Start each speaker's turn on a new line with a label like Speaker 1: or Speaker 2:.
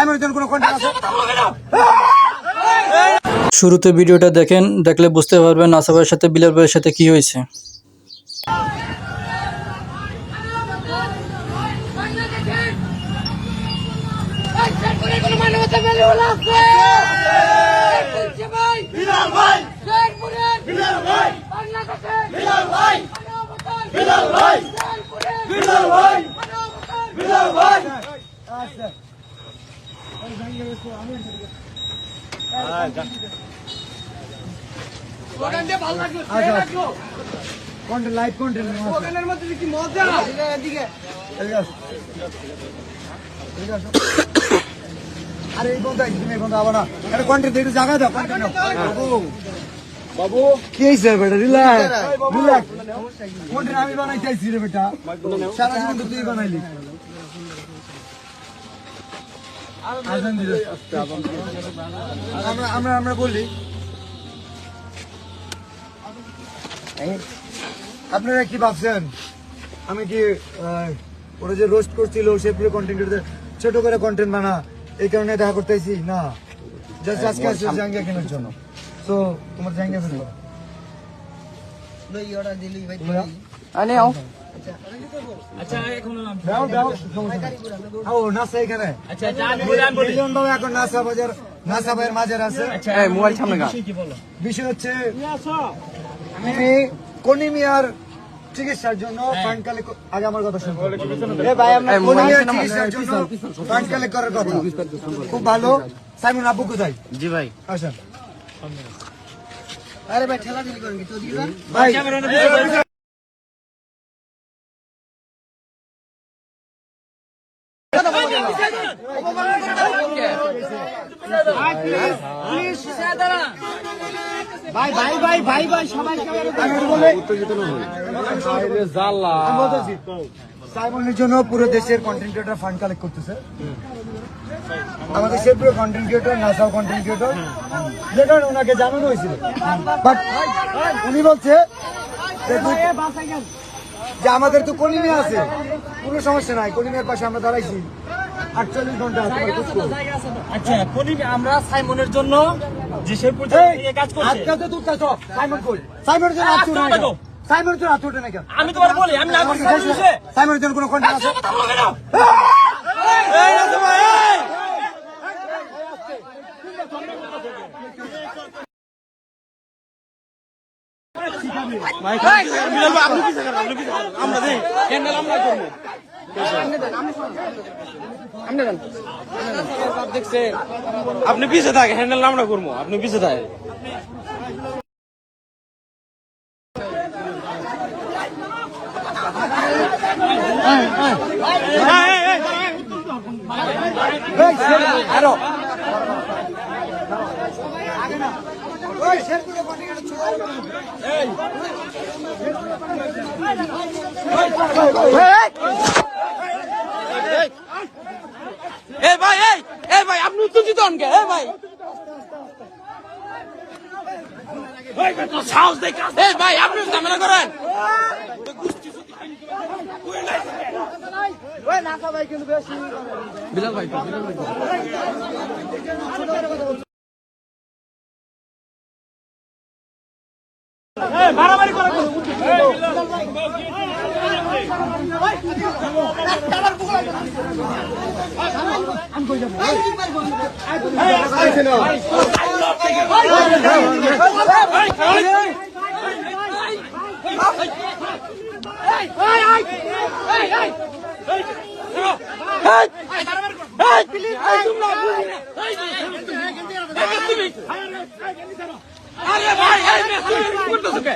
Speaker 1: সাইমনের জন্য কোনো কন্টেন্ট আছে?
Speaker 2: শুরুতে ভিডিওটা দেখেন দেখলে বুঝতে পারবেন নাসা ভাইয়ের সাথে বিলাল ভাইয়ের সাথে কি হয়েছে।
Speaker 3: বিলাল ভাই বিলাল ভাই বিলাল ভাই বিলাল ভাই বিলাল ভাই বিলাল ভাই
Speaker 1: কন্টেন্ট লাইভ কন্টেন্ট আরে এই বন্ধু তুমি বন্ধু আবার না আরে কন্টেন্ট একটু জায়গা দাও কন্টেন্ট বাবু বাবু কি হইছে বেটা রিল্যাক্স রিল্যাক্স কন্টেন্ট আমি বানাই চাইছি রে বেটা। সারা জীবন তুই বানাইলি। আজান দিল আমরা আমরা আমরা বললি আপনারা কি ভাবছেন? আমি কি ওরা যে রোস্ট করছিল সে পুরো কন্টেন্ট ছোট করে কন্টেন্ট বানা এই কারণে দেখা করতেছি না। জাস্ট আজকে আসছে জাঙ্গিয়া কেনার জন্য। তো তোমার জাঙ্গিয়া ফেলব দাও, দাও, বিষয় হচ্ছে আমি কনিমিয়ার চিকিৎসার জন্য ফান্ড কালেক্ট আগে আমার কথা শুনুন কনিমিয়ার চিকিৎসার জন্য ফান্ড কালেক্ট করার কথা। খুব ভালো। সাইমন আব্বু কোথায়? জি ভাই। আসেন। আরে ভাই ঠেলা করেন কি? তো দিবেন ভাই সাইমনের জন্য পুরো দেশের কন্টেন্ট ক্রিয়েটর ফান্ড কালেক্ট করতেছে। আমাদের সে পুরো কন্টেন্ট ক্রিয়েটর নাসাও কন্টেন্ট ক্রিয়েটর যে ওনাকে জানানো হয়েছিল। বাট উনি বলছে যে আমাদের তো কলিমে আছে। কোনো সমস্যা নাই কলিমের পাশে আমরা দাঁড়াইছি। আটচল্লিশ ঘণ্টা।
Speaker 4: আচ্ছা কলিম আমরা সাইমনের জন্য যে সে কাজ করছে।
Speaker 1: আজকাল তো সাইমন কই? সাইমনের জন্য হাত উঠে সাইমনের জন্য হাত উঠে না কেন
Speaker 4: আমি তোমার বলি আমি না।
Speaker 1: সাইমনের জন্য কোনো আছে?
Speaker 5: আপনি পিছে থাকে হ্যান্ডেল আমরা করব আপনি পিছে থাকে
Speaker 1: আরও ওই শেরপুরে কন্টেন্ট
Speaker 5: এ ভাই এই এ ভাই আপনি উত্তেজিত হন কে? এ ভাই। সাহস দেখে এ ভাই আপনি ঝামেলা করেন আরে ভাই এই মেয়ে, করতেছো কে?